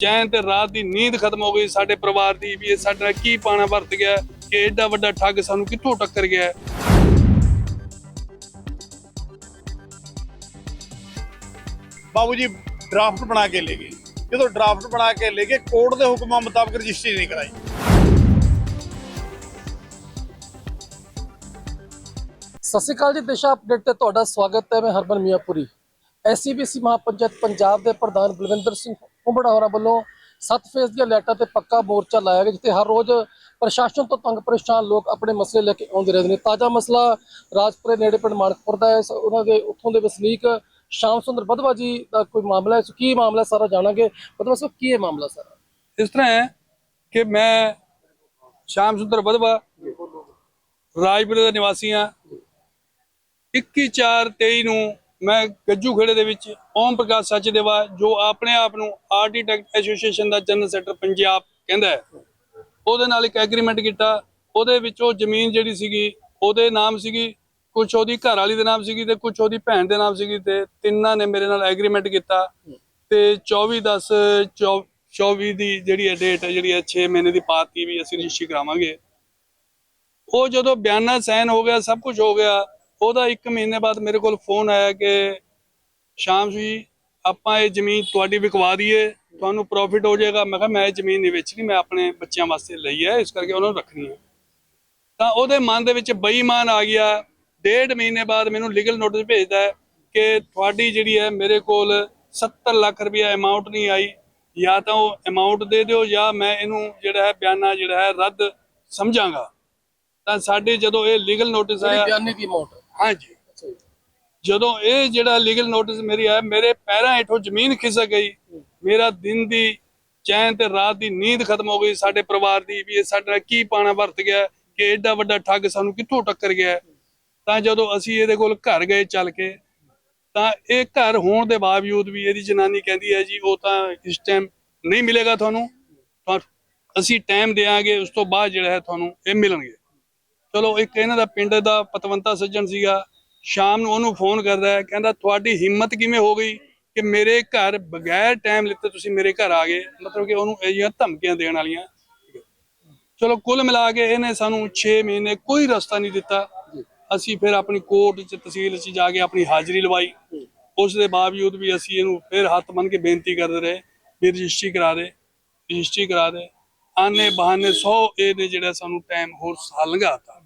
ਚੈਨ ਤੇ ਰਾਤ ਦੀ ਨੀਂਦ ਖਤਮ ਹੋ ਗਈ। ਸਾਡੇ ਪਰਿਵਾਰ ਦੀ ਵੀ ਇਹ ਸਾਡਾ ਕੀ ਪਾਣਾ ਵਰਤ ਗਿਆ ਕਿ ਐਡਾ ਵੱਡਾ ਠੱਗ ਸਾਨੂੰ ਕਿੱਥੋਂ ਟੱਕਰ ਗਿਆ। ਬਾਬੂ ਜੀ ਡਰਾਫਟ ਬਣਾ ਕੇ ਲੈ ਗਏ। ਜਦੋਂ ਡਰਾਫਟ ਬਣਾ ਕੇ ਲੈ ਗਏ ਕੋਰਟ ਦੇ ਹੁਕਮਾਂ ਮੁਤਾਬਕ ਰਜਿਸਟਰੀ ਨਹੀਂ ਕਰਾਈ। ਸਤਿ ਸ਼੍ਰੀ ਅਕਾਲ ਜੀ ਦਿਸ਼ਾ ਅਪਡੇਟ ਤੇ ਤੁਹਾਡਾ ਸਵਾਗਤ ਹੈ। ਮੈਂ ਹਰਬਨ ਮੀਆਂਪੁਰੀ। ਐਸਸੀਬੀਸੀ ਮਹਾਪੰਚਾਇਤ ਪੰਜਾਬ ਦੇ ਪ੍ਰਧਾਨ ਬਲਵਿੰਦਰ ਸਿੰਘ ਕੁੰਬੜਾ ਹੋਰਾਂ ਵੱਲੋਂ ਸੱਤ ਫੇਸ ਦੀਆਂ ਲਾਈਟਾਂ ਤੇ ਪੱਕਾ ਮੋਰਚਾ ਲਾਇਆ ਗਿਆ, ਜਿੱਥੇ ਹਰ ਰੋਜ਼ ਪ੍ਰਸ਼ਾਸਨ ਤੋਂ ਤੰਗ ਪਰੇਸ਼ਾਨ ਲੋਕ ਆਪਣੇ ਮਸਲੇ ਲੈ ਕੇ ਆਉਂਦੇ ਰਹਿੰਦੇ ਨੇ। ਤਾਜ਼ਾ ਮਸਲਾ ਰਾਜਪੁਰੇ ਨੇੜੇ ਪਿੰਡ ਮਾਨਕਪੁਰ ਦਾ ਹੈ। ਉਹਨਾਂ ਦੇ ਉੱਥੋਂ ਦੇ ਵਸਨੀਕ ਸ਼ਾਮ ਸੁੰਦਰ ਬਧਵਾ ਜੀ ਦਾ ਕੋਈ ਮਾਮਲਾ ਹੈ। ਸੋ ਕੀ ਮਾਮਲਾ ਸਾਰਾ ਜਾਣਾਂਗੇ। ਬਧਵਾ ਸਾਹਿਬ, ਕੀ ਹੈ ਮਾਮਲਾ ਸਾਰਾ? ਇਸ ਤਰ੍ਹਾਂ ਹੈ ਕਿ ਮੈਂ ਸ਼ਾਮ ਸੁੰਦਰ ਬਧਵਾ ਰਾਜਪੁਰੇ ਦਾ ਨਿਵਾਸੀ ਹਾਂ। 21/4/23 ਨੂੰ ਮੈਂ ਗੱਜੂ ਖੇੜੇ ਦੇ ਵਿੱਚ ਓਮ ਪ੍ਰਕਾਸ਼ ਸੱਚਦੇਵਾ, ਜੋ ਆਪਣੇ ਆਪ ਨੂੰ ਆਰਕੀਟੈਕਟ ਐਸੋਸੀਏਸ਼ਨ ਦਾ ਜਨਰਲ ਸੈਕਟਰ ਪੰਜਾਬ ਕਹਿੰਦਾ ਹੈ। ਉਹਦੇ ਨਾਲ ਇੱਕ ਐਗਰੀਮੈਂਟ ਕੀਤਾ। ਉਹਦੇ ਵਿੱਚ ਉਹ ਜ਼ਮੀਨ ਜਿਹੜੀ ਸੀਗੀ, ਉਹਦੇ ਨਾਮ ਸੀਗੀ ਕੁਝ ਉਹਦੀ ਘਰ ਵਾਲੀ ਦੇ ਨਾਮ ਸੀਗੀ ਤੇ ਕੁਝ ਉਹਦੀ ਭੈਣ ਦੇ ਨਾਮ ਸੀਗੀ ਤੇ ਤਿੰਨਾਂ ਨੇ ਮੇਰੇ ਨਾਲ ਐਗਰੀਮੈਂਟ ਕੀਤਾ। ਤੇ 24 10 24 ਦੀ ਜਿਹੜੀ ਹੈ ਡੇਟ ਹੈ, ਜਿਹੜੀ ਹੈ 6 ਮਹੀਨੇ ਦੀ ਪਾਤੀ ਵੀ ਅਸੀਂ ਰਜਿਸਟਰੀ ਕਰਾਵਾਂਗੇ। ਉਹ ਜਦੋਂ ਬਿਆਨਾ ਸਾਈਨ ਹੋ ਗਿਆ, ਸਭ ਕੁਝ ਹੋ ਗਿਆ ਉਹਦਾ 1 ਮਹੀਨੇ ਬਾਅਦ ਮੇਰੇ ਕੋਲ ਫੋਨ ਆਇਆ ਕਿ ਸ਼ਾਮ ਜੀ ਆਪਾਂ ਇਹ ਜ਼ਮੀਨ ਤੁਹਾਡੀ ਵਿਕਵਾ ਦਈਏ ਤੁਹਾਨੂੰ ਪ੍ਰੋਫਿਟ ਹੋ ਜਾਏਗਾ। ਮੈਂ ਕਿਹਾ ਮੈਂ ਇਹ ਜ਼ਮੀਨ ਨਹੀਂ ਵੇਚਣੀ ਮੈਂ ਆਪਣੇ ਬੱਚਿਆਂ ਵਾਸਤੇ ਲਈ ਹੈ ਇਸ ਕਰਕੇ ਉਹਨਾਂ ਨੂੰ ਰੱਖਣੀ ਹੈ। ਤਾਂ ਉਹਦੇ ਮਨ ਦੇ ਵਿੱਚ ਬੇਈਮਾਨ ਆ ਗਿਆ। ਡੇਢ ਮਹੀਨੇ ਬਾਅਦ ਮੈਨੂੰ ਲੀਗਲ ਨੋਟਿਸ ਭੇਜਦਾ ਹੈ ਕਿ ਤੁਹਾਡੀ ਜਿਹੜੀ ਹੈ ਮੇਰੇ ਕੋਲ 70 ਲੱਖ ਰੁਪਇਆ ਅਮਾਉਂਟ ਨਹੀਂ ਆਈ। ਜਾਂ ਤਾਂ ਉਹ ਅਮਾਉਂਟ ਦੇ ਦਿਓ ਜਾਂ ਮੈਂ ਇਹਨੂੰ ਜਿਹੜਾ ਹੈ ਬਿਆਨਾ ਜਿਹੜਾ ਹੈ ਰੱਦ ਸਮਝਾਂਗਾ। ਤਾਂ ਸਾਡੇ ਜਦੋਂ ਇਹ ਲੀਗਲ ਨੋਟਿਸ ਆਇਆ ਬਿਆਨੀ ਦੀ ਅਮਾਉਂਟ ਹਾਂਜੀ। ਜਦੋਂ ਇਹ ਜਿਹੜਾ ਲੀਗਲ ਨੋਟਿਸ ਮੇਰੀ ਆਇਆ, ਮੇਰੇ ਪੈਰਾਂ ਹੇਠੋਂ ਜ਼ਮੀਨ ਖਿਸਕ ਗਈ। ਮੇਰਾ ਦਿਨ ਦੀ ਚੈਨ ਤੇ ਰਾਤ ਦੀ ਨੀਂਦ ਖਤਮ ਹੋ ਗਈ। ਸਾਡੇ ਪਰਿਵਾਰ ਦੀ ਵੀ ਇਹ ਸਾਡਾ ਕੀ ਪਾਣਾ ਵਰਤ ਗਿਆ ਕਿ ਐਡਾ ਵੱਡਾ ਠੱਗ ਸਾਨੂੰ ਕਿੱਥੋਂ ਟੱਕਰ ਗਿਆ। ਤਾਂ ਜਦੋਂ ਅਸੀਂ ਇਹਦੇ ਕੋਲ ਘਰ ਗਏ ਚੱਲ ਕੇ, ਤਾਂ ਇਹ ਘਰ ਹੋਣ ਦੇ ਬਾਵਜੂਦ ਵੀ ਇਹਦੀ ਜਨਾਨੀ ਕਹਿੰਦੀ ਹੈ ਜੀ, ਉਹ ਤਾਂ ਇਸ ਟਾਈਮ ਨਹੀਂ ਮਿਲੇਗਾ ਤੁਹਾਨੂੰ। ਤਾਂ ਅਸੀਂ ਟਾਈਮ ਦੇਾਂਗੇ ਉਸ ਤੋਂ ਬਾਅਦ ਜਿਹੜਾ ਹੈ ਤੁਹਾਨੂੰ ਇਹ ਮਿਲਣਗੇ। ਚਲੋ ਇੱਕ ਇਹਨਾਂ ਦਾ ਪਿੰਡ ਦਾ ਪਤਵੰਤਾ ਸੱਜਣ ਸੀਗਾ ਸ਼ਾਮ ਨੂੰ ਉਹਨੂੰ ਫੋਨ ਕਰਦਾ ਹੈ ਕਹਿੰਦਾ ਤੁਹਾਡੀ ਹਿੰਮਤ ਕਿਵੇਂ ਹੋ ਗਈ ਕਿ ਮੇਰੇ ਘਰ ਬਗੈਰ ਟਾਈਮ ਲਿੱਤੇ ਤੁਸੀਂ ਮੇਰੇ ਘਰ ਆ ਗਏ? ਮਤਲਬ ਕਿ ਉਹਨੂੰ ਇਹ ਜਿਹੀਆਂ ਧਮਕੀਆਂ ਦੇਣ ਵਾਲੀਆਂ। ਚਲੋ ਕੁੱਲ ਮਿਲਾ ਕੇ ਇਹਨੇ ਸਾਨੂੰ 6 ਮਹੀਨੇ ਕੋਈ ਰਸਤਾ ਨਹੀਂ ਦਿੱਤਾ। ਅਸੀਂ ਫਿਰ ਆਪਣੀ ਕੋਰਟ ਚ ਤਹਿਸੀਲ ਚ ਜਾ ਕੇ ਆਪਣੀ ਹਾਜ਼ਰੀ ਲਵਾਈ। ਉਸ ਦੇ ਬਾਵਜੂਦ ਵੀ ਅਸੀਂ ਇਹਨੂੰ ਫਿਰ ਹੱਥ ਬੰਨ ਕੇ ਬੇਨਤੀ ਕਰਦੇ ਰਹੇ ਵੀ ਰਜਿਸਟਰੀ ਕਰਾ ਦੇ ਰਜਿਸਟਰੀ ਕਰਾ ਦੇ। ਆਨੇ ਬਹਾਨੇ 100 ਇਹਨੇ ਜਿਹੜਾ ਸਾਨੂੰ ਟਾਈਮ ਹੋਰ ਸਾਲ ਲੰਘਾਤਾ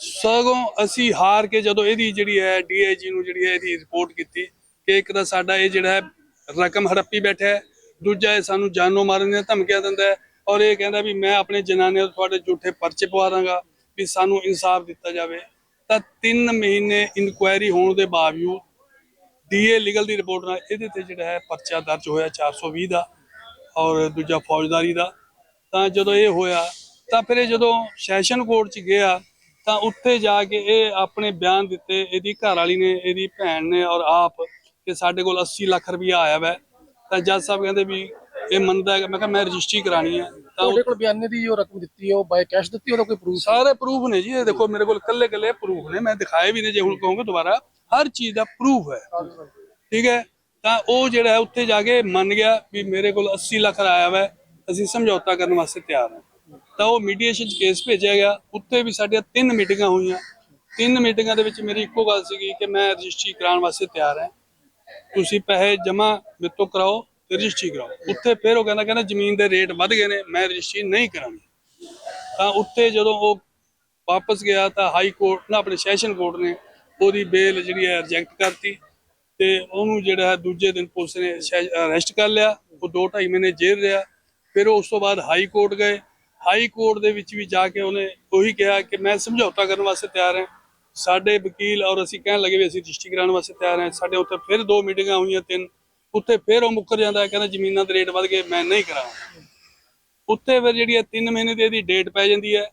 ਸਗੋਂ ਅਸੀਂ ਹਾਰ ਕੇ ਜਦੋਂ ਇਹਦੀ ਜਿਹੜੀ ਹੈ ਡੀਆਈਜੀ ਨੂੰ ਜਿਹੜੀ ਹੈ ਇਹਦੀ ਰਿਪੋਰਟ ਕੀਤੀ ਕਿ ਇੱਕ ਤਾਂ ਸਾਡਾ ਇਹ ਜਿਹੜਾ ਹੈ ਰਕਮ ਹੜੱਪੀ ਬੈਠਾ ਹੈ, ਦੂਜਾ ਇਹ ਸਾਨੂੰ ਜਾਨੋਂ ਮਾਰਨ ਦੀਆਂ ਧਮਕੀਆਂ ਦਿੰਦਾ ਹੈ ਔਰ ਇਹ ਕਹਿੰਦਾ ਵੀ ਮੈਂ ਆਪਣੇ ਜਨਾਨੇ ਤੋਂ ਤੁਹਾਡੇ ਝੂਠੇ ਪਰਚੇ ਪਵਾ ਦਾਂਗਾ ਵੀ ਸਾਨੂੰ ਇਨਸਾਫ ਦਿੱਤਾ ਜਾਵੇ। ਤਾਂ 3 ਮਹੀਨੇ ਇਨਕੁਆਇਰੀ ਹੋਣ ਦੇ ਬਾਵਜੂਦ ਡੀਏ ਲੀਗਲ ਦੀ ਰਿਪੋਰਟ ਨਾਲ ਇਹਦੇ ਤੇ ਜਿਹੜਾ ਹੈ ਪਰਚਾ ਦਰਜ ਹੋਇਆ 420 ਦਾ ਔਰ ਦੂਜਾ ਫੌਜਦਾਰੀ ਦਾ। ਤਾਂ ਜਦੋਂ ਇਹ ਹੋਇਆ, ਤਾਂ ਫਿਰ ਇਹ ਜਦੋਂ ਸੈਸ਼ਨ ਕੋਰਟ 'ਚ ਗਿਆ ਤਾਂ ਉੱਥੇ ਜਾ ਕੇ ਇਹ ਆਪਣੇ ਬਿਆਨ ਦਿੱਤੇ ਇਹਦੀ ਘਰ ਵਾਲੀ ਨੇ ਇਹਦੀ ਭੈਣ ਨੇ ਔਰ ਆਪ ਕਿ ਸਾਡੇ ਕੋਲ 80 ਲੱਖ ਰੁਪਇਆ ਆਇਆ ਵੈ। ਤਾਂ ਜੱਜ ਸਾਹਿਬ ਕਹਿੰਦੇ ਵੀ ਇਹ ਮੰਨਦਾ ਹੈ ਮੈਂ ਕਿਹਾ ਮੈਂ ਰਜਿਸਟਰੀ ਕਰਾਣੀ ਹੈ ਤਾਂ ਤੁਹਾਡੇ ਕੋਲ ਬਿਆਨੇ ਦੀ ਜੋ ਰਕਮ ਦਿੱਤੀ ਹੈ ਉਹ ਬਾਈ ਕੈਸ਼ ਦਿੱਤੀ ਉਹਦਾ ਕੋਈ ਪ੍ਰੂਫ ਸਾਰੇ ਪ੍ਰੂਫ ਨੇ ਜੀ ਇਹ ਦੇਖੋ ਮੇਰੇ ਕੋਲ ਕੱਲੇ ਕੱਲੇ ਪ੍ਰੂਫ ਨੇ ਮੈਂ ਦਿਖਾਏ ਵੀ ਨੇ ਜੇ ਹੁਣ ਕਹੋਗੇ ਦੁਬਾਰਾ ਹਰ ਚੀਜ਼ ਦਾ ਪ੍ਰੂਫ ਹੈ। ਠੀਕ ਹੈ? ਤਾਂ ਉਹ ਜਿਹੜਾ ਹੈ ਉੱਥੇ ਜਾ ਕੇ ਮੰਨ ਗਿਆ ਵੀ ਮੇਰੇ ਕੋਲ 80 ਲੱਖ ਆਇਆ ਵਾ ਅਸੀਂ ਸਮਝੌਤਾ ਕਰਨ ਵਾਸਤੇ ਤਿਆਰ ਹਾਂ। ਤਾਂ ਉਹ ਮੀਡੀਏਸ਼ਨ 'ਚ ਕੇਸ ਭੇਜਿਆ ਗਿਆ। ਉੱਥੇ ਵੀ ਸਾਡੀਆਂ ਤਿੰਨ ਮੀਟਿੰਗਾਂ ਹੋਈਆਂ। ਤਿੰਨ ਮੀਟਿੰਗਾਂ ਦੇ ਵਿੱਚ ਮੇਰੀ ਇੱਕੋ ਗੱਲ ਸੀਗੀ ਕਿ ਮੈਂ ਰਜਿਸਟਰੀ ਕਰਾਉਣ ਵਾਸਤੇ ਤਿਆਰ ਹਾਂ। ਤੁਸੀਂ ਪੈਸੇ ਜਮ੍ਹਾਂ ਮੇਰੇ ਤੋਂ ਕਰਾਓ ਤੇ ਰਜਿਸਟਰੀ ਕਰਾਓ। ਉੱਥੇ ਫਿਰ ਉਹ ਕਹਿੰਦਾ ਕਹਿੰਦਾ ਜ਼ਮੀਨ ਦੇ ਰੇਟ ਵੱਧ ਗਏ ਨੇ, ਮੈਂ ਰਜਿਸਟਰੀ ਨਹੀਂ ਕਰਾਂਗੀ। ਤਾਂ ਉੱਥੇ ਜਦੋਂ ਉਹ ਵਾਪਸ ਗਿਆ ਤਾਂ ਹਾਈ ਕੋਰਟ ਨਾ ਆਪਣੇ ਸੈਸ਼ਨ ਕੋਰਟ ਨੇ, ਉਹਦੀ ਬੇਲ ਜਿਹੜੀ ਹੈ ਰਿਜੈਕਟ ਕਰਤੀ ਤੇ ਉਹਨੂੰ ਜਿਹੜਾ ਹੈ ਦੂਜੇ ਦਿਨ ਪੁਲਿਸ ਨੇ ਅਰੈਸਟ ਕਰ ਲਿਆ। ਉਹ 2.5 ਮਹੀਨੇ ਜੇਲ੍ਹ ਰਿਹਾ। ਫਿਰ ਉਸ ਤੋਂ ਬਾਅਦ ਹਾਈ ਕੋਰਟ ਗਏ। ਹਾਈ ਕੋਰਟ ਦੇ ਵਿੱਚ ਵੀ ਜਾ ਕੇ ਉਹਨੇ ਉਹੀ ਕਿਹਾ ਕਿ ਮੈਂ ਸਮਝੌਤਾ ਕਰਨ ਵਾਸਤੇ ਤਿਆਰ ਹਾਂ। ਸਾਡੇ ਵਕੀਲ ਔਰ ਅਸੀਂ ਕਹਿਣ ਲੱਗੇ ਵੀ ਅਸੀਂ ਰਜਿਸਟਰੀ ਕਰਾਉਣ ਵਾਸਤੇ ਤਿਆਰ ਹਾਂ। ਸਾਡੇ ਉੱਤੇ ਫਿਰ ਦੋ ਮੀਟਿੰਗਾਂ ਹੋਈਆਂ, ਤਿੰਨ। ਉੱਥੇ ਫਿਰ ਉਹ ਮੁੱਕਰ ਜਾਂਦਾ ਕਹਿੰਦਾ ਜ਼ਮੀਨਾਂ ਦੇ ਰੇਟ ਵੱਧ ਗਏ, ਮੈਂ ਨਹੀਂ ਕਰਾਵਾਂ ਉੱਤੇ ਫਿਰ ਜਿਹੜੀ ਹੈ 3 ਮਹੀਨੇ ਦੀ ਇਹਦੀ ਡੇਟ ਪੈ ਜਾਂਦੀ ਹੈ।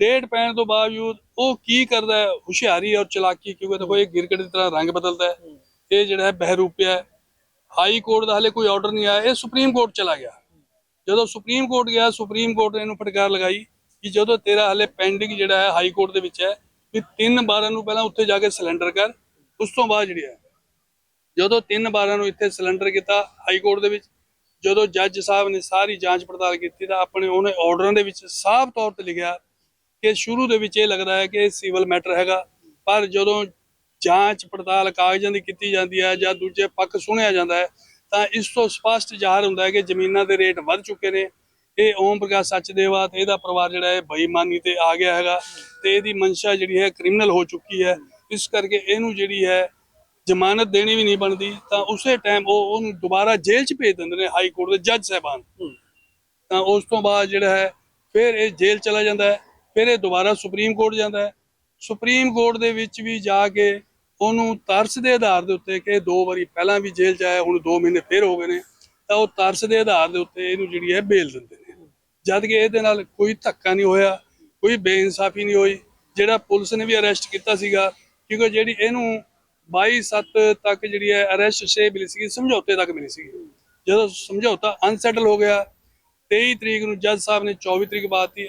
ਡੇਟ ਪੈਣ ਤੋਂ ਬਾਵਜੂਦ ਉਹ ਕੀ ਕਰਦਾ ਹੈ, ਹੁਸ਼ਿਆਰੀ ਔਰ ਚਲਾਕੀ, ਕਿਉਂਕਿ ਦੇਖੋ ਇਹ ਗਿਰਗਟ ਦੀ ਤਰ੍ਹਾਂ ਰੰਗ ਬਦਲਦਾ ਹੈ। ਇਹ ਜਿਹੜਾ ਹੈ ਬਹਿਰੂਪਿਆ ਹਾਈ ਕੋਰਟ ਦਾ ਹਲੇ ਕੋਈ ਆਰਡਰ ਨਹੀਂ ਆਇਆ, ਇਹ ਸੁਪਰੀਮ ਕੋਰਟ ਚਲਾ ਗਿਆ। ਜਦੋਂ ਸੁਪਰੀਮ ਕੋਰਟ ਗਿਆ, ਸੁਪਰੀਮ ਕੋਰਟ ਨੇ ਇਹਨੂੰ ਫਟਕਾਰ ਲਗਾਈ ਕਿ ਜਦੋਂ ਤੇਰਾ ਹਲੇ ਪੈਂਡਿੰਗ ਜਿਹੜਾ ਹੈ ਹਾਈ ਕੋਰਟ ਦੇ ਵਿੱਚ ਹੈ, ਵੀ 3 12 ਨੂੰ ਪਹਿਲਾਂ ਉੱਥੇ ਜਾ ਕੇ ਸਿਲੰਡਰ ਕਰ, ਉਸ ਤੋਂ ਬਾਅਦ ਜਿਹੜੀ ਹੈ। ਜਦੋਂ 3 12 ਨੂੰ ਇੱਥੇ ਸਿਲੰਡਰ ਕੀਤਾ ਹਾਈ ਕੋਰਟ ਦੇ ਵਿੱਚ, ਜਦੋਂ ਜੱਜ ਸਾਹਿਬ ਨੇ ਸਾਰੀ ਜਾਂਚ ਪੜਤਾਲ ਕੀਤੀ ਤਾਂ ਆਪਣੇ ਉਹਨੇ ਆਰਡਰਾਂ ਦੇ ਵਿੱਚ ਸਾਫ਼ ਤੌਰ ਤੇ ਲਿਖਿਆ ਕਿ ਸ਼ੁਰੂ ਦੇ ਵਿੱਚ ਇਹ ਲੱਗਦਾ ਹੈ ਕਿ ਇਹ ਸਿਵਲ ਮੈਟਰ ਹੈਗਾ, ਪਰ ਜਦੋਂ ਜਾਂਚ ਪੜਤਾਲ ਕਾਗਜ਼ਾਂ ਦੀ ਕੀਤੀ ਜਾਂਦੀ ਹੈ ਜਾਂ ਦੂਜੇ ਪੱਖ ਸੁਣਿਆ ਜਾਂਦਾ ਹੈ ਤਾਂ ਇਸ ਤੋਂ ਸਪਸ਼ਟ ਜ਼ਾਹਰ ਹੁੰਦਾ ਹੈ ਕਿ ਜ਼ਮੀਨਾਂ ਦੇ ਰੇਟ ਵੱਧ ਚੁੱਕੇ ਨੇ। ਇਹ ਓਮ ਪ੍ਰਕਾਸ਼ ਸੱਚਦੇਵਾ ਤੇ ਇਹਦਾ ਪਰਿਵਾਰ ਜਿਹੜਾ ਹੈ ਬੇਈਮਾਨੀ ਤੇ ਆ ਗਿਆ ਹੈਗਾ ਤੇ ਇਹਦੀ ਮਨਸ਼ਾ ਜਿਹੜੀ ਹੈ ਕ੍ਰਿਮੀਨਲ ਹੋ ਚੁੱਕੀ ਹੈ। ਇਸ ਕਰਕੇ ਇਹਨੂੰ ਜਿਹੜੀ ਹੈ ਜ਼ਮਾਨਤ ਦੇਣੀ ਵੀ ਨਹੀਂ ਬਣਦੀ ਤਾਂ ਉਸੇ ਟਾਈਮ ਉਹ ਉਹਨੂੰ ਦੁਬਾਰਾ ਜੇਲ੍ਹ 'ਚ ਭੇਜ ਦਿੰਦੇ ਨੇ ਹਾਈ ਕੋਰਟ ਦੇ ਜੱਜ ਸਾਹਿਬਾਨ। ਤਾਂ ਉਸ ਤੋਂ ਬਾਅਦ ਜਿਹੜਾ ਹੈ ਫਿਰ ਇਹ ਜੇਲ੍ਹ ਚਲਾ ਜਾਂਦਾ ਹੈ ਫਿਰ ਇਹ ਦੁਬਾਰਾ ਸੁਪਰੀਮ ਕੋਰਟ ਜਾਂਦਾ ਹੈ। ਸੁਪਰੀਮ ਕੋਰਟ ਦੇ ਵਿੱਚ ਵੀ ਜਾ ਕੇ ਉਹਨੂੰ ਤਰਸ ਦੇ ਆਧਾਰ ਦੇ ਉੱਤੇ ਕਿ ਦੋ ਵਾਰੀ ਪਹਿਲਾਂ ਵੀ ਜੇਲ੍ਹ ਜਾਇਆ ਹੁਣ 2 ਮਹੀਨੇ ਫਿਰ ਹੋ ਗਏ ਨੇ, ਤਾਂ ਉਹ ਤਰਸ ਦੇ ਆਧਾਰ ਦੇ ਉੱਤੇ ਇਹਨੂੰ ਜਿਹੜੀ ਹੈ ਬੇਲ ਦਿੰਦੇ ਨੇ। ਜਦ ਕਿ ਇਹਦੇ ਨਾਲ ਕੋਈ ਧੱਕਾ ਨਹੀਂ ਹੋਇਆ, ਕੋਈ ਬੇਇਨਸਾਫੀ ਨਹੀਂ ਹੋਈ, ਜਿਹੜਾ ਪੁਲਿਸ ਨੇ ਵੀ ਅਰੈਸਟ ਕੀਤਾ ਸੀਗਾ, ਕਿਉਂਕਿ ਜਿਹੜੀ ਇਹਨੂੰ 22 7 ਤੱਕ ਜਿਹੜੀ ਹੈ ਅਰੈਸਟ ਸੇ ਮਿਲੀ ਸੀਗੀ, ਸਮਝੌਤੇ ਤੱਕ ਮਿਲੀ ਸੀਗੀ। ਜਦੋਂ ਸਮਝੌਤਾ ਅਨਸੈਟਲ ਹੋ ਗਿਆ 23 ਤਰੀਕ ਨੂੰ ਜੱਜ ਸਾਹਿਬ ਨੇ 24 ਤਰੀਕ ਬਾਅਦ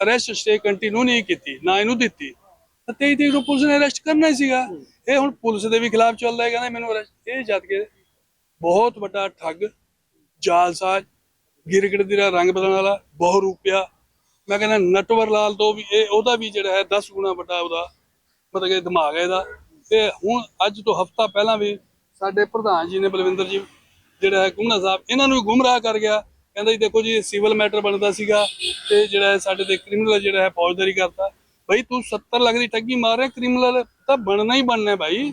ਅਰੈਸਟ ਸਟੇ ਕੰਟੀਨਿਊ ਨਹੀਂ ਕੀਤੀ, ਨਾ ਇਹਨੂੰ ਦਿੱਤੀ। ਤਾਂ 23 ਤਰੀਕ ਨੂੰ ਪੁਲਿਸ ਨੇ ਅਰੈਸਟ ਕਰਨਾ ਸੀਗਾ। ਇਹ ਹੁਣ ਪੁਲਿਸ ਦੇ ਵੀ ਖਿਲਾਫ ਚੱਲਦਾ ਹੈ, ਕਹਿੰਦਾ ਮੈਨੂੰ ਅਰੈਸਟ ਇਹ ਜਦ ਕੇ ਬਹੁਤ ਵੱਡਾ ਠੱਗ ਜਾਲਸਾਜ਼ ਗਿਰਗਿਟ ਦੀ ਰੰਗ ਬਦਲਣ ਵਾਲਾ ਬਹੁ ਰੂਪਿਆ ਮੈਂ ਕਹਿੰਦਾ ਨਟਵਰ ਲਾਲ ਤੋਂ ਵੀ ਇਹ, ਉਹਦਾ ਵੀ ਜਿਹੜਾ ਹੈ 10 ਗੁਣਾ ਵੱਡਾ ਉਹਦਾ ਮਤਲਬ ਕਿ ਦਿਮਾਗ ਹੈ ਇਹਦਾ। ਤੇ ਹੁਣ ਅੱਜ ਤੋਂ ਹਫਤਾ ਪਹਿਲਾਂ ਵੀ ਸਾਡੇ ਪ੍ਰਧਾਨ ਜੀ ਨੇ ਬਲਵਿੰਦਰ ਜੀ, ਜਿਹੜਾ ਹੈ ਗੁਮਨਾ ਸਾਹਿਬ, ਇਹਨਾਂ ਨੂੰ ਗੁੰਮਰਾਹ ਕਰ ਗਿਆ। ਕਹਿੰਦਾ ਜੀ ਦੇਖੋ ਜੀ ਸਿਵਲ ਮੈਟਰ ਬਣਦਾ ਸੀਗਾ ਤੇ ਜਿਹੜਾ ਹੈ ਸਾਡੇ ਤੇ ਕ੍ਰਿਮੀਨਲ ਜਿਹੜਾ ਹੈ ਫੌਜਦਾਰੀ ਕਰਤਾ। ਬਈ ਤੂੰ 70 ਲੱਖ ਦੀ ਠੱਗੀ ਮਾਰ ਰਿਹਾ ਕ੍ਰਿਮੀਨਲ ਤਾਂ ਬਣਨਾ ਹੀ ਬਣਨਾ ਹੈ ਭਾਈ।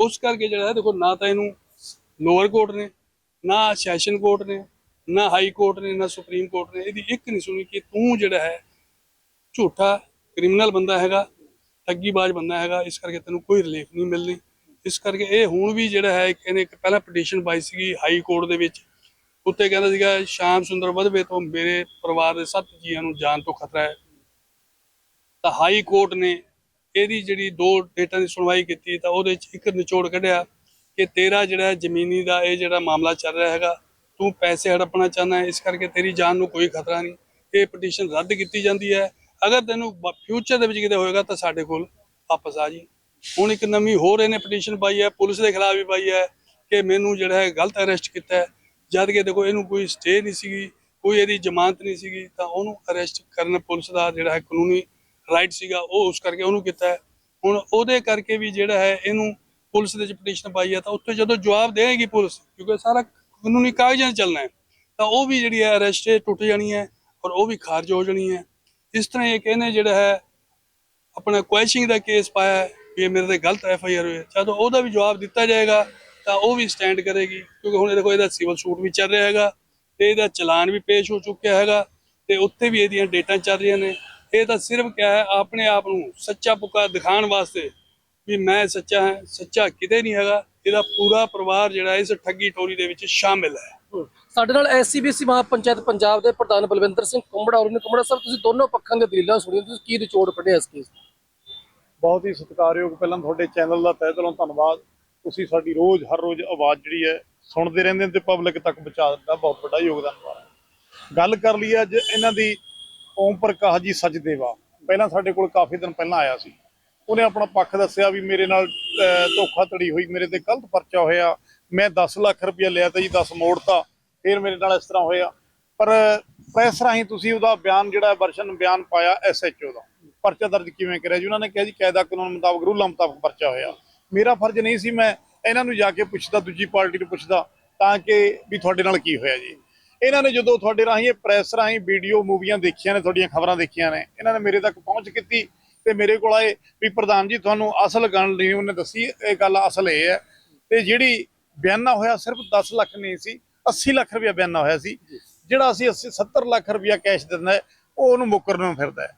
ਉਸ ਕਰਕੇ ਜਿਹੜਾ ਹੈ, ਦੇਖੋ, ਨਾ ਤਾਂ ਇਹਨੂੰ ਲੋਅਰ ਕੋਰਟ ਨੇ, ਨਾ ਸੈਸ਼ਨ ਕੋਰਟ ਨੇ, ਨਾ ਹਾਈ ਕੋਰਟ ਨੇ, ਨਾ ਸੁਪਰੀਮ ਕੋਰਟ ਨੇ, ਇਹਦੀ ਇੱਕ ਨਹੀਂ ਸੁਣੀ ਕਿ ਤੂੰ ਜਿਹੜਾ ਹੈ, ਝੂਠਾ ਕ੍ਰਿਮੀਨਲ ਬੰਦਾ ਹੈਗਾ, ਠੱਗੀਬਾਜ਼ ਬੰਦਾ ਹੈਗਾ, ਇਸ ਕਰਕੇ ਤੈਨੂੰ ਕੋਈ ਰਿਲੀਫ ਨਹੀਂ ਮਿਲਣੀ। ਇਸ ਕਰਕੇ ਇਹ ਹੁਣ ਵੀ ਜਿਹੜਾ ਹੈ ਇਹਨੇ ਪਹਿਲਾਂ ਪਟੀਸ਼ਨ ਪਾਈ ਸੀਗੀ ਹਾਈ ਕੋਰਟ ਦੇ ਵਿੱਚ। ਉੱਤੇ ਕਹਿੰਦਾ ਸੀਗਾ, ਸ਼ਾਮ ਸੁੰਦਰ ਵਧਵੇ ਤੋਂ ਮੇਰੇ ਪਰਿਵਾਰ ਦੇ ਸੱਤ ਜੀਆਂ ਨੂੰ ਜਾਨ ਤੋਂ ਖਤਰਾ ਹੈ। ਤਾਂ ਹਾਈ ਕੋਰਟ ਨੇ ਇਹਦੀ ਜਿਹੜੀ ਦੋ ਡੇਟਾਂ ਦੀ ਸੁਣਵਾਈ ਕੀਤੀ ਤਾਂ ਉਹਦੇ ਵਿੱਚ ਇੱਕ ਨਿਚੋੜ ਕੱਢਿਆ ਕਿ ਤੇਰਾ ਜਿਹੜਾ ਜ਼ਮੀਨੀ ਦਾ ਇਹ ਜਿਹੜਾ ਮਾਮਲਾ ਚੱਲ ਰਿਹਾ ਹੈਗਾ, ਤੂੰ ਪੈਸੇ ਹੜਪਣਾ ਚਾਹੁੰਦਾ ਹੈ, ਇਸ ਕਰਕੇ ਤੇਰੀ ਜਾਨ ਨੂੰ ਕੋਈ ਖਤਰਾ ਨਹੀਂ। ਇਹ ਪਟੀਸ਼ਨ ਰੱਦ ਕੀਤੀ ਜਾਂਦੀ ਹੈ। ਅਗਰ ਤੈਨੂੰ ਫਿਊਚਰ ਦੇ ਵਿੱਚ ਕਿਤੇ ਹੋਏਗਾ ਤਾਂ ਸਾਡੇ ਕੋਲ ਵਾਪਸ ਆ ਜੀ। ਹੁਣ ਇੱਕ ਨਵੀਂ ਹੋਰ ਇਹਨੇ ਪਟੀਸ਼ਨ ਪਾਈ ਹੈ, ਪੁਲਿਸ ਦੇ ਖਿਲਾਫ ਵੀ ਪਾਈ ਹੈ ਕਿ ਮੈਨੂੰ ਜਿਹੜਾ ਹੈ ਗਲਤ ਅਰੈਸਟ ਕੀਤਾ ਹੈ। ਜਦ ਕਿ ਦੇਖੋ ਇਹਨੂੰ ਕੋਈ ਸਟੇ ਨਹੀਂ ਸੀਗੀ, ਕੋਈ ਇਹਦੀ ਜ਼ਮਾਨਤ ਨਹੀਂ ਸੀਗੀ ਤਾਂ ਉਹਨੂੰ ਅਰੈਸਟ ਕਰਨ ਪੁਲਿਸ ਦਾ ਜਿਹੜਾ ਹੈ ਕਾਨੂੰਨੀ ਰਾਈਟ ਸੀਗਾ, ਉਹ ਉਸ ਕਰਕੇ ਉਹਨੂੰ ਕੀਤਾ ਹੈ। ਹੁਣ ਉਹਦੇ ਕਰਕੇ ਵੀ ਜਿਹੜਾ ਹੈ, ਇਹਨੂੰ ਪੁਲਿਸ ਦੇ ਚ ਪਟੀਸ਼ਨ ਪਾਈ ਹੈ ਤਾਂ ਉੱਥੇ ਜਦੋਂ ਜਵਾਬ ਦੇਗੀ ਪੁਲਿਸ, ਕਿਉਂਕਿ ਸਾਰਾ ਕਾਨੂੰਨੀ ਕਾਗਜ਼ਾਂ 'ਚ ਚੱਲਣਾ ਹੈ, ਤਾਂ ਉਹ ਵੀ ਜਿਹੜੀ ਹੈ ਅਰੈਸਟ ਟੁੱਟ ਜਾਣੀ ਹੈ ਔਰ ਉਹ ਵੀ ਖਾਰਜ ਹੋ ਜਾਣੀ ਹੈ। ਇਸ ਤਰ੍ਹਾਂ ਇੱਕ ਇਹਨੇ ਜਿਹੜਾ ਹੈ, ਆਪਣਾ ਕੁਐਸ਼ਿੰਗ ਦਾ ਕੇਸ ਪਾਇਆ ਵੀ ਇਹ ਮੇਰੇ ਤੇ ਗਲਤ ਐਫ ਆਈ ਆਰ ਹੋਈ ਜਦੋਂ ਉਹਦਾ ਵੀ ਜਵਾਬ ਦਿੱਤਾ ਜਾਏਗਾ, ਤਾਂ ਉਹ ਵੀ ਸਟੈਂਡ ਕਰੇਗੀ, ਕਿਉਂਕਿ ਹੁਣ ਦੇਖੋ ਇਹਦਾ ਸਿਵਲ ਸੂਟ ਵੀ ਚੱਲ ਰਿਹਾ ਹੈਗਾ, ਤੇ ਇਹਦਾ ਚਲਾਨ ਵੀ ਪੇਸ਼ ਹੋ ਚੁੱਕਿਆ ਹੈਗਾ, ਤੇ ਉੱਥੇ ਵੀ ਇਹਦੀਆਂ ਡੇਟਾਂ ਚੱਲ ਰਹੀਆਂ ਨੇ। ਇਹ ਤਾਂ ਸਿਰਫ ਕਿਆ ਹੈ ਆਪਣੇ ਆਪ ਨੂੰ ਸੱਚਾ ਪੁੱਕਾ ਦਿਖਾਉਣ ਵਾਸਤੇ ਵੀ ਮੈਂ ਸੱਚਾ ਹਾਂ ਸੱਚਾ ਕਿਤੇ ਨਹੀਂ ਹੈਗਾ ਇਹਦਾ ਪੂਰਾ ਪਰਿਵਾਰ ਜਿਹੜਾ ਇਸ ਠੱਗੀ ਟੋਰੀ ਦੇ ਵਿੱਚ ਸ਼ਾਮਿਲ ਹੈ। ਸਾਡੇ ਨਾਲ ਐਸਸੀਬੀਸੀ ਮਹਾਪੰਚਾਇਤ ਪੰਜਾਬ ਦੇ ਪ੍ਰਧਾਨ ਬਲਵਿੰਦਰ ਸਿੰਘ ਕੁੰਬੜਾ ਔਰ ਨੇ ਕੁੰਬੜਾ ਸਾਹਿਬ ਤੁਸੀਂ ਦੋਨੋਂ ਪੱਖਾਂ ਦੀਆਂ ਦਲੀਲਾਂ ਸੁਣੀਆਂ ਤੁਸੀਂ ਕੀ ਨਿਚੋੜ ਕੱਢਿਆ ਇਸ ਕੇਸ ਬਹੁਤ ਹੀ ਸਤਿਕਾਰਯੋਗ ਪਹਿਲਾਂ ਤੁਹਾਡੇ ਚੈਨਲ ਦਾ ਤਹਿ ਦਿਲੋਂ ਧੰਨਵਾਦ। ਤੁਸੀਂ ਸਾਡੀ ਰੋਜ਼ ਹਰ ਰੋਜ਼ ਆਵਾਜ਼ ਜਿਹੜੀ ਹੈ ਸੁਣਦੇ ਰਹਿੰਦੇ ਤੇ ਪਬਲਿਕ ਤੱਕ ਪਹੁੰਚਾ ਦਿੰਦਾ ਬਹੁਤ ਵੱਡਾ ਯੋਗਦਾਨ ਪਾ ਰਹੇ ਗੱਲ ਕਰ ਲਈ ਅੱਜ ਇਹਨਾਂ ਦੀ ਓਮ ਪ੍ਰਕਾਸ਼ ਜੀ ਸਚਦੇਵਾ ਪਹਿਲਾਂ ਸਾਡੇ ਕੋਲ ਕਾਫੀ ਦਿਨ ਪਹਿਲਾਂ ਆਇਆ ਸੀ। ਉਹਨੇ ਆਪਣਾ ਪੱਖ ਦੱਸਿਆ ਵੀ ਮੇਰੇ ਨਾਲ ਅਹ, ਧੋਖਾਧੜੀ ਹੋਈ ਮੇਰੇ ਤੇ ਗਲਤ ਪਰਚਾ ਹੋਇਆ। ਮੈਂ 10 ਲੱਖ ਰੁਪਇਆ ਲਿਆ ਤਾਂ ਜੀ 10 ਮੋੜਤਾ। ਫਿਰ ਮੇਰੇ ਨਾਲ ਇਸ ਤਰ੍ਹਾਂ ਹੋਇਆ। ਪਰ ਪ੍ਰੈਸ ਰਾਹੀਂ ਤੁਸੀਂ ਉਹਦਾ ਬਿਆਨ ਜਿਹੜਾ ਵਰਸ਼ਨ ਬਿਆਨ ਪਾਇਆ ਐਸਐਚਓ ਦਾ। ਪਰਚਾ ਦਰਜ ਕਿਵੇਂ ਕਰਿਆ ਜੀ? ਉਹਨਾਂ ਨੇ ਕਿਹਾ ਜੀ ਕਾਇਦਾ ਕਾਨੂੰਨ ਮੁਤਾਬਕ ਰੂਲਾਂ ਮੁਤਾਬਕ ਪਰਚਾ ਹੋਇਆ। ਮੇਰਾ ਫਰਜ਼ ਨਹੀਂ ਸੀ ਮੈਂ ਇਹਨਾਂ ਨੂੰ ਜਾ ਕੇ ਪੁੱਛਦਾ ਦੂਜੀ ਪਾਰਟੀ ਨੂੰ ਪੁੱਛਦਾ ਤਾਂ ਕਿ ਵੀ ਤੁਹਾਡੇ ਨਾਲ ਕੀ ਹੋਇਆ ਜੀ। ਇਹਨਾਂ ਨੇ ਜਦੋਂ ਤੁਹਾਡੇ ਰਾਹੀਂ ਇਹ ਪ੍ਰੈਸ ਰਾਹੀਂ ਵੀਡੀਓ ਮੂਵੀਆਂ ਦੇਖੀਆਂ ਨੇ, ਤੁਹਾਡੀਆਂ ਖਬਰਾਂ ਦੇਖੀਆਂ ਨੇ, ਇਹਨਾਂ ਨੇ ਮੇਰੇ ਤੱਕ ਪਹੁੰਚ ਕੀਤੀ ਤੇ ਮੇਰੇ ਕੋਲ ਆਏ ਵੀ ਪ੍ਰਧਾਨ ਜੀ, ਤੁਹਾਨੂੰ ਅਸਲ ਗੱਲ ਨਹੀਂ, ਉਹਨੇ ਦੱਸੀ, ਇਹ ਗੱਲ ਅਸਲ ਇਹ ਹੈ ਤੇ ਜਿਹੜੀ ਬਿਆਨਾ ਹੋਇਆ ਸਿਰਫ 10 ਲੱਖ ਨਹੀਂ ਸੀ 80 ਲੱਖ ਰੁਪਇਆ ਬਿਆਨਾ ਹੋਇਆ ਸੀ, ਜਿਹੜਾ ਅਸੀਂ 80 70 ਲੱਖ ਰੁਪਇਆ ਕੈਸ਼ ਦਿੰਦਾ ਉਹ ਉਹਨੂੰ ਮੁੱਕਰਨ ਨੂੰ ਫਿਰਦਾ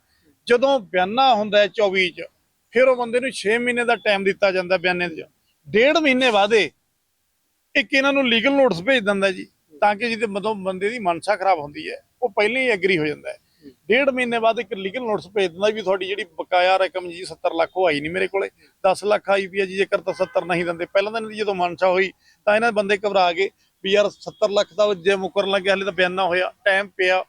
ਜਦੋਂ ਬਿਆਨਾ ਹੁੰਦਾ ਹੈ 24 ਚ, ਫਿਰ ਉਹ ਬੰਦੇ ਨੂੰ 6 ਮਹੀਨੇ ਦਾ ਟਾਈਮ ਦਿੱਤਾ ਜਾਂਦਾ ਬਿਆਨੇ ਚ ਡੇਢ ਮਹੀਨੇ ਬਾਅਦੇ ਇੱਕ ਇਹਨਾਂ ਨੂੰ ਲੀਗਲ ਨੋਟਿਸ ਭੇਜ ਦਿੰਦਾ ਜੀ। ਤਾਂ ਕਿ ਜਿਹਦੇ ਮਤਲਬ ਬੰਦੇ ਦੀ ਮਨਸ਼ਾ ਖਰਾਬ ਹੁੰਦੀ ਹੈ ਉਹ ਪਹਿਲਾਂ ਹੀ ਐਗਰੀ ਹੋ ਜਾਂਦਾ ਹੈ। ਡੇਢ ਮਹੀਨੇ ਬਾਅਦ ਇੱਕ ਲੀਗਲ ਨੋਟਿਸ ਭੇਜ ਦਿੰਦਾ ਵੀ ਤੁਹਾਡੀ ਜਿਹੜੀ ਬਕਾਇਆ ਰਕਮ ਜੀ 70 ਲੱਖ ਉਹ ਆਈ ਨਹੀਂ ਮੇਰੇ ਕੋਲੇ। 10 ਲੱਖ ਆਈ ਵੀ ਹੈ ਜੀ ਜੇਕਰ ਤਾਂ 70 ਨਹੀਂ ਦਿੰਦੇ। ਪਹਿਲਾਂ ਤਾਂ ਜਦੋਂ ਮਨਸ਼ਾ ਹੋਈ ਤਾਂ ਇਹਨਾਂ ਬੰਦੇ ਘਬਰਾ ਗਏ ਵੀ ਯਾਰ 70 ਲੱਖ ਦਾ ਜੇ ਮੁਕਰਨ ਲੱਗਿਆ ਹਲੇ ਤਾਂ ਬਿਆਨਾ ਹੋਇਆ ਟਾਈਮ ਪਿਆ।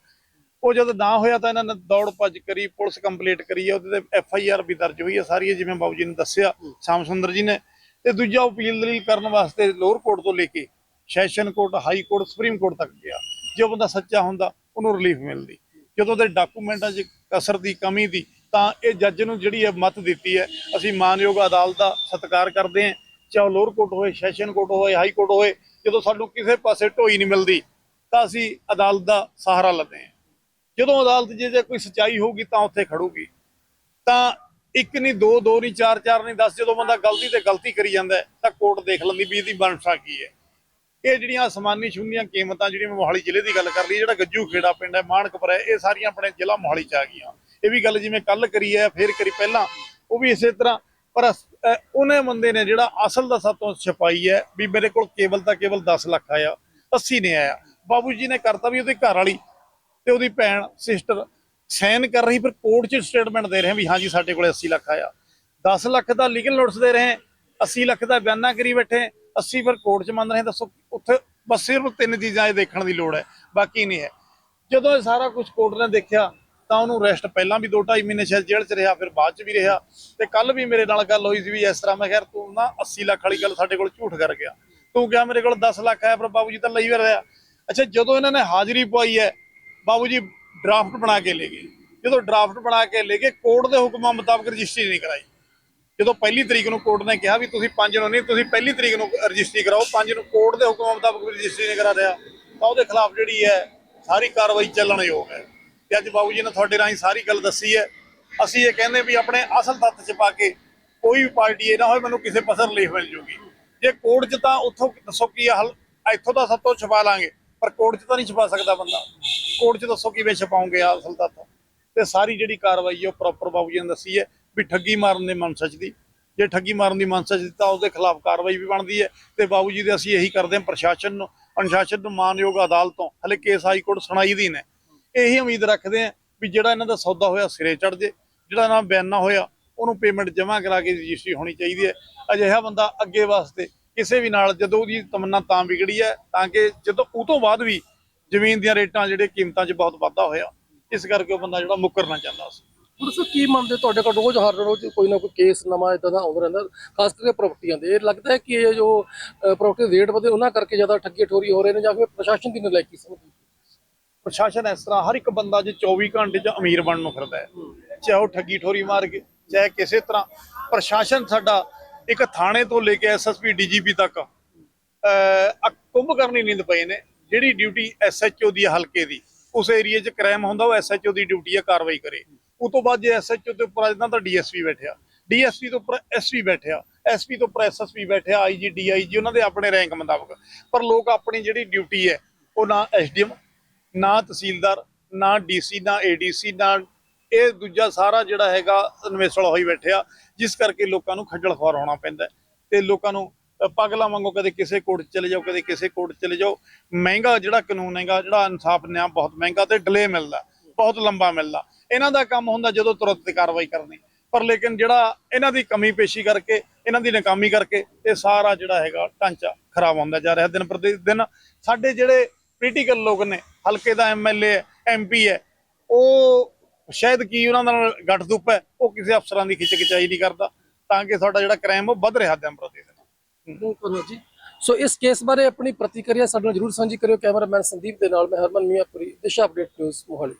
ਉਹ ਜਦੋਂ ਨਾ ਹੋਇਆ ਤਾਂ ਇਹਨਾਂ ਨੇ ਦੌੜ ਭੱਜ ਕਰੀ ਪੁਲਿਸ ਕੰਪਲੀਟ ਕਰੀ ਹੈ ਉਹਦੇ ਤੇ ਐਫ ਆਈ ਆਰ ਵੀ ਦਰਜ ਹੋਈ ਹੈ ਸਾਰੀ ਜਿਵੇਂ ਬਾਬੂ ਜੀ ਨੇ ਦੱਸਿਆ ਸ਼ਾਮ ਸੁੰਦਰ ਜੀ ਨੇ। ਤੇ ਦੂਜਾ ਅਪੀਲ ਦਲੀਲ ਕਰਨ ਵਾਸਤੇ ਲੋਅਰ ਕੋਰਟ ਤੋਂ ਲੈ ਕੇ session court, high court, supreme court ਤੱਕ ਗਿਆ। ਜੇ ਉਹ ਬੰਦਾ ਸੱਚਾ ਹੁੰਦਾ, ਉਹਨੂੰ ਰਿਲੀਫ ਮਿਲਦੀ। ਜਦੋਂ ਦੇ ਡਾਕੂਮੈਂਟਾਂ 'ਚ ਕਸਰ ਦੀ ਕਮੀ ਦੀ, ਤਾਂ ਇਹ ਜੱਜ ਨੂੰ ਜਿਹੜੀ ਹੈ ਮਤ ਦਿੱਤੀ ਹੈ, ਅਸੀਂ ਮਾਨਯੋਗ ਅਦਾਲਤ ਦਾ ਸਤਿਕਾਰ ਕਰਦੇ ਹਾਂ। ਚਾਹੇ ਲੋਅਰ ਕੋਰਟ ਹੋਏ ਸੈਸ਼ਨ ਕੋਰਟ ਹੋਏ ਹਾਈ ਕੋਰਟ ਹੋਏ, ਜਦੋਂ ਸਾਨੂੰ ਕਿਸੇ ਪਾਸੇ ਢੋਈ ਨਹੀਂ ਮਿਲਦੀ, ਤਾਂ ਅਸੀਂ ਅਦਾਲਤ ਦਾ ਸਹਾਰਾ ਲੈਂਦੇ ਹਾਂ। ਜਦੋਂ ਅਦਾਲਤ ਜੇ ਜੇ ਕੋਈ ਸਚਾਈ ਹੋਊਗੀ, ਤਾਂ ਉੱਥੇ ਖੜੂਗੀ। ਤਾਂ ਇੱਕ ਨਹੀਂ, ਦੋ ਦੋ ਨਹੀਂ, ਚਾਰ ਚਾਰ ਨਹੀਂ 10 ਜਦੋਂ ਬੰਦਾ ਗਲਤੀ ਤੇ ਗਲਤੀ ਕਰੀ ਜਾਂਦਾ ਤਾਂ ਕੋਰਟ ਦੇਖ ਲੈਂਦੀ ਵੀ ਇਹਦੀ ਮਨਸ਼ਾ ਕੀ ਹੈ। ਇਹ ਜਿਹੜੀਆਂ ਅਸਮਾਨੀ ਛੂੰਦੀਆਂ ਕੀਮਤਾਂ ਜਿਹੜੀਆਂ ਮੋਹਾਲੀ ਜ਼ਿਲ੍ਹੇ ਦੀ ਗੱਲ ਕਰ ਲਈ ਜਿਹੜਾ ਗੱਜੂ ਖੇੜਾ ਪਿੰਡ ਹੈ, ਮਾਨਕਪੁਰ ਹੈ, ਇਹ ਸਾਰੀਆਂ ਆਪਣੇ ਜ਼ਿਲ੍ਹਾ ਮੋਹਾਲੀ ਚ ਆ ਗਈਆਂ। ਇਹ ਵੀ ਗੱਲ ਜਿਵੇਂ ਕੱਲ ਕਰੀ ਹੈ, ਫੇਰ ਕਰੀ ਪਹਿਲਾਂ, ਉਹ ਵੀ ਇਸੇ ਤਰ੍ਹਾਂ, ਪਰ ਉਹਨੇ ਬੰਦੇ ਨੇ ਜਿਹੜਾ ਅਸਲ ਦਾ ਸਭ ਤੋਂ ਛਪਾਈ ਹੈ, ਵੀ ਮੇਰੇ ਕੋਲ ਕੇਵਲ ਤਾਂ ਕੇਵਲ 10 ਲੱਖ ਆਇਆ 80 ਨੇ ਆਇਆ। ਬਾਬੂ ਜੀ ਨੇ ਕਰਤਾ ਵੀ ਉਹਦੇ ਘਰ ਵਾਲੀ ਤੇ ਉਹਦੀ ਭੈਣ, ਸਿਸਟਰ ਸਾਈਨ ਕਰ ਰਹੀ, ਫਿਰ ਕੋਰਟ 'ਚ ਸਟੇਟਮੈਂਟ ਦੇ ਰਹੇ ਵੀ ਹਾਂਜੀ ਸਾਡੇ ਕੋਲੇ 80 ਲੱਖ ਆਇਆ। 10 ਲੱਖ ਦਾ ਲੀਗਲ ਨੋਟਿਸ ਦੇ ਰਹੇ 80 ਲੱਖ ਦਾ ਬਿਆਨਾ ਕਰੀ ਬੈਠੇ 80 ਫਿਰ ਕੋਰਟ 'ਚ ਮੰਨ ਰਹੇ ਦੱਸੋ ਉੱਥੇ ਬਸ ਸਿਰਫ ਤਿੰਨ ਚੀਜ਼ਾਂ ਇਹ ਦੇਖਣ ਦੀ ਲੋੜ ਹੈ, ਬਾਕੀ ਨਹੀਂ ਹੈ। ਜਦੋਂ ਇਹ ਸਾਰਾ ਕੁਝ ਕੋਰਟ ਨੇ ਦੇਖਿਆ, ਤਾਂ ਉਹਨੂੰ ਰੈਸਟ ਪਹਿਲਾਂ ਵੀ 2.5 ਮਹੀਨੇ ਸ਼ਾਇਦ ਜੇਲ੍ਹ 'ਚ ਰਿਹਾ, ਫਿਰ ਬਾਅਦ 'ਚ ਵੀ ਰਿਹਾ। ਤੇ ਕੱਲ ਵੀ ਮੇਰੇ ਨਾਲ ਗੱਲ ਹੋਈ ਸੀ ਵੀ ਇਸ ਤਰ੍ਹਾਂ ਮੈਂ ਖੈਰ ਤੂੰ ਨਾ 80 ਲੱਖ ਵਾਲੀ ਗੱਲ ਸਾਡੇ ਕੋਲ ਝੂਠ ਕਰ ਗਿਆ। ਤੂੰ ਕਿਹਾ ਮੇਰੇ ਕੋਲ 10 ਲੱਖ ਹੈ, ਪਰ ਬਾਬੂ ਜੀ ਤਾਂ ਲਈ ਵੀ ਰਿਹਾ। ਅੱਛਾ, ਜਦੋਂ ਇਹਨਾਂ ਨੇ ਹਾਜ਼ਰੀ ਪਵਾਈ ਹੈ, ਬਾਬੂ ਜੀ ਡਰਾਫਟ ਬਣਾ ਕੇ ਲੈ ਗਏ। ਜਦੋਂ ਡਰਾਫਟ ਬਣਾ ਕੇ ਲੈ ਗਏ, ਕੋਰਟ ਦੇ ਹੁਕਮਾਂ ਮੁਤਾਬਕ ਰਜਿਸਟਰੀ ਨਹੀਂ ਕਰਾਈ। ਜਦੋਂ ਪਹਿਲੀ ਤਰੀਕ ਨੂੰ ਕੋਰਟ ਨੇ ਕਿਹਾ ਵੀ ਤੁਸੀਂ 5 ਨੂੰ ਨਹੀਂ, ਤੁਸੀਂ ਪਹਿਲੀ ਤਰੀਕ ਨੂੰ ਰਜਿਸਟਰੀ ਕਰਾਓ 5 ਨੂੰ ਕੋਰਟ ਦੇ ਹੁਕਮਾਂ ਮੁਤਾਬਕ ਵੀ ਰਜਿਸਟਰੀ ਨਹੀਂ ਕਰਾ ਰਿਹਾ, ਤਾਂ ਉਹਦੇ ਖਿਲਾਫ ਜਿਹੜੀ ਹੈ, ਸਾਰੀ ਕਾਰਵਾਈ ਚੱਲਣ ਯੋਗ ਹੈ। ਤੇ ਅੱਜ ਬਾਬੂ ਜੀ ਨੇ ਤੁਹਾਡੇ ਰਾਹੀਂ ਸਾਰੀ ਗੱਲ ਦੱਸੀ ਹੈ। ਅਸੀਂ ਇਹ ਕਹਿੰਦੇ ਵੀ ਆਪਣੇ ਅਸਲ ਤੱਤ ਚ ਪਾ ਕੇ ਕੋਈ ਵੀ ਪਾਰਟੀ ਇਹ ਨਾ ਹੋਵੇ, ਮੈਨੂੰ ਕਿਸੇ ਪਾਸੇ ਰਿਲੀਫ ਮਿਲ ਜੂਗੀ। ਜੇ ਕੋਰਟ ਚ ਤਾਂ ਉੱਥੋਂ ਦੱਸੋ ਕੀ ਹਲ, ਇੱਥੋਂ ਤਾਂ ਸਭ ਤੋਂ ਛਪਾ ਲਾਂਗੇ, ਪਰ ਕੋਰਟ ਚ ਤਾਂ ਨਹੀਂ ਛਪਾ ਸਕਦਾ ਬੰਦਾ। ਕੋਰਟ ਚ ਦੱਸੋ ਕਿਵੇਂ ਛਪਾਉਂਗੇ ਅਸਲ ਤੱਤ। ਤੇ ਸਾਰੀ ਜਿਹੜੀ ਕਾਰਵਾਈ ਹੈ, ਉਹ ਪ੍ਰੋਪਰ ਬਾਬੂ ਜੀ ਨੇ ਦੱਸੀ ਹੈ। ਵੀ ਠੱਗੀ ਮਾਰਨ ਦੇ ਮਨਸਾ ਦੀ। ਜੇ ਠੱਗੀ ਮਾਰਨ ਦੀ ਮਨਸਾ 'ਚ ਦੀ ਤਾਂ ਉਹਦੇ ਖਿਲਾਫ ਕਾਰਵਾਈ ਵੀ ਬਣਦੀ ਹੈ ਤੇ ਬਾਬੂ ਜੀ ਦੇ ਅਸੀਂ ਇਹੀ ਕਰਦੇ ਹਾਂ ਪ੍ਰਸ਼ਾਸਨ ਨੂੰ, ਅਨੁਸ਼ਾਸਨ ਨੂੰ ਮਾਨਯੋਗ ਅਦਾਲਤੋਂ ਹਲੇ ਕੇਸ ਹਾਈ ਕੋਰਟ ਸੁਣਾਈ ਦੀ ਨੇ। ਇਹੀ ਉਮੀਦ ਰੱਖਦੇ ਹਾਂ ਵੀ ਜਿਹੜਾ ਇਹਨਾਂ ਦਾ ਸੌਦਾ ਹੋਇਆ ਸਿਰੇ ਚੜ ਜੇ, ਜਿਹੜਾ ਇਹਨਾਂ ਦਾ ਬਿਆਨਾ ਹੋਇਆ, ਉਹਨੂੰ ਪੇਮੈਂਟ ਜਮ੍ਹਾਂ ਕਰਾ ਕੇ ਰਜਿਸਟਰੀ ਹੋਣੀ ਚਾਹੀਦੀ ਹੈ। ਅਜਿਹਾ ਬੰਦਾ ਅੱਗੇ ਵਾਸਤੇ ਕਿਸੇ ਵੀ ਨਾਲ ਜਦੋਂ ਉਹਦੀ ਤਮੰਨਾ ਤਾਂ ਵਿਗੜੀ ਹੈ, ਤਾਂ ਕਿ ਜਦੋਂ ਉਹ ਤੋਂ ਬਾਅਦ ਵੀ ਜ਼ਮੀਨ ਦੀਆਂ ਰੇਟਾਂ, ਜਿਹੜੇ ਕੀਮਤਾਂ 'ਚ ਬਹੁਤ ਵਾਧਾ ਹੋਇਆ, ਇਸ ਕਰਕੇ ਉਹ ਬੰਦਾ ਜਿਹੜਾ ਮੁੱਕਰਨਾ ਚਾਹੁੰਦਾ ਸੀ। ਦੱਸੋ ਕੀ ਮੰਨਦੇ ਤੁਹਾਡੇ ਕੋਲ? ਰੋਜ਼, ਹਰ ਰੋਜ਼ ਕੋਈ ਨਾ ਕੋਈ ਕੇਸ ਨਵਾਂ ਇਦਾਂ ਦਾ ਆਉਂਦਾ ਰਹਿੰਦਾ, ਖਾਸ ਕਰਕੇ ਪ੍ਰਾਪਰਟੀਆਂ ਦੇ ਇਹ ਲੱਗਦਾ ਹੈ ਕਿ ਇਹ ਜੋ ਪ੍ਰਾਪਰਟੀ ਰੇਟ ਵਧੇ, ਉਹਨਾਂ ਕਰਕੇ ਜ਼ਿਆਦਾ ਠੱਗੀ ਠੋਰੀ ਹੋ ਰਹੇ ਨੇ ਜਾਂ ਫਿਰ ਪ੍ਰਸ਼ਾਸਨ ਦੀ ਨਲਾਇਕੀ ਸਮਝੀ ਪ੍ਰਸ਼ਾਸਨ ਇਸ ਤਰ੍ਹਾਂ ਹਰ ਇੱਕ ਬੰਦਾ ਜੇ 24 ਘੰਟੇ 'ਚ ਅਮੀਰ ਬਣਨ ਨੂੰ ਫਿਰਦਾ ਹੈ, ਚਾਹੇ ਉਹ ਠੱਗੀ ਠੋਰੀ ਮਾਰ ਕੇ, ਚਾਹੇ ਕਿਸੇ ਤਰ੍ਹਾਂ, ਪ੍ਰਸ਼ਾਸਨ ਸਾਡਾ ਇੱਕ ਥਾਣੇ ਤੋਂ ਲੈ ਕੇ ਐਸਐਸਪੀ ਡੀਜੀਪੀ ਤੱਕ ਕੁੰਭ ਕਰਨੀ ਨੀਂਦ ਪਏ ਨੇ। ਜਿਹੜੀ ਡਿਊਟੀ ਐਸਐਚਓ ਦੀ ਹੈ ਹਲਕੇ ਦੀ, ਉਸ ਏਰੀਏ 'ਚ ਕ੍ਰਾਈਮ ਹੁੰਦਾ, ਉਹ ਐਸਐਚਓ ਦੀ ਡਿਊਟੀ ਹੈ, ਕਾਰਵਾਈ ਕਰੇ। ਉਸ ਤੋਂ ਬਾਅਦ ਜੇ ਐਸਐਚਓ ਦੇ ਉੱਪਰ ਜਿੱਦਾਂ ਤਾਂ ਡੀਐਸਪੀ ਬੈਠਿਆ। ਡੀਐਸਪੀ ਤੋਂ ਉੱਪਰ ਐਸਪੀ ਬੈਠਿਆ। ਐਸਪੀ ਤੋਂ ਉੱਪਰ ਐਸਐਸਪੀ ਬੈਠਿਆ ਆਈਜੀ ਡੀਆਈਜੀ ਉਹਨਾਂ ਦੇ ਆਪਣੇ ਰੈਂਕ ਮੁਤਾਬਕ। ਪਰ ਲੋਕ ਆਪਣੀ ਜਿਹੜੀ ਡਿਊਟੀ ਹੈ ਉਹ ਨਾ ਐਸਡੀਐਮ ਨਾ ਤਹਿਸੀਲਦਾਰ ਨਾ ਡੀਸੀ ਨਾ ਏਡੀਸੀ ਨਾ ਇਹ ਦੂਜਾ ਸਾਰਾ ਜਿਹੜਾ ਹੈਗਾ ਇਨਵੈਸਟਲ ਹੋਈ ਬੈਠਿਆ ਜਿਸ ਕਰਕੇ ਲੋਕਾਂ ਨੂੰ ਖੱਜਲ ਖੁਆਰ ਹੋਣਾ ਪੈਂਦਾ ਤੇ ਲੋਕਾਂ ਨੂੰ ਅ, ਪਾਗਲਾਂ ਵਾਂਗੂ ਕਦੇ ਕਿਸੇ ਕੋਰਟ ਚਲੇ ਜਾਓ ਕਦੇ ਕਿਸੇ ਕੋਰਟ ਚਲੇ ਜਾਓ। ਮਹਿੰਗਾ ਜਿਹੜਾ ਕਾਨੂੰਨ ਹੈਗਾ ਜਿਹੜਾ ਇਨਸਾਫ ਨਿਆਂ ਬਹੁਤ ਮਹਿੰਗਾ ਤੇ ਡਿਲੇ ਮਿਲਦਾ ਬਹੁਤ ਲੰਬਾ ਮਿਲਦਾ। ਇਹਨਾਂ ਦਾ ਕੰਮ ਹੁੰਦਾ ਜਦੋਂ ਤੁਰੰਤ ਕਾਰਵਾਈ ਕਰਨੀ। ਪਰ ਲੇਕਿਨ ਜਿਹੜਾ ਇਹਨਾਂ ਦੀ ਕਮੀ ਪੇਸ਼ੀ ਕਰਕੇ, ਇਹਨਾਂ ਦੀ ਨਾਕਾਮੀ ਕਰਕੇ ਇਹ ਸਾਰਾ ਜਿਹੜਾ ਹੈਗਾ ਢਾਂਚਾ ਖਰਾਬ ਹੁੰਦਾ ਜਾ ਰਿਹਾ। ਦਿਨ ਪ੍ਰਤੀ ਦਿਨ ਸਾਡੇ ਜਿਹੜੇ ਪੋਲੀਟੀਕਲ ਲੋਕ ਨੇ, ਹਲਕੇ ਦਾ ਐਮਐਲਏ ਐਮਪੀ ਹੈ ਉਹ ਸ਼ਾਇਦ ਕੀ ਉਹਨਾਂ ਨਾਲ ਗੱਠਦੁੱਪ ਹੈ, ਉਹ ਕਿਸੇ ਅਫਸਰਾਂ ਦੀ ਖਿੱਚ ਖਿਚਾਈ ਨਹੀਂ ਕਰਦਾ, ਤਾਂ ਕਿ ਸਾਡਾ ਜਿਹੜਾ ਕ੍ਰਾਈਮ ਉਹ ਵੱਧ ਰਿਹਾ ਦਿਨ ਪ੍ਰਤੀ ਦਿਨ। ਬਿਲਕੁਲ ਜੀ ਸੋ ਇਸ ਕੇਸ ਬਾਰੇ ਆਪਣੀ ਪ੍ਰਤੀਕਿਰਿਆ ਸਾਡੇ ਨਾਲ ਜਰੂਰ ਸਾਂਝੀ ਕਰਿਓ। ਕੈਮਰਾਮੈਨ ਸੰਦੀਪ ਦੇ ਨਾਲ ਮੈਂ ਹਰਮਨ ਮੀਆਂਪੁਰੀ, ਦਿਸ਼ਾ ਅਪਡੇਟ ਨਿਊਜ਼ ਮੋਹਾਲੀ।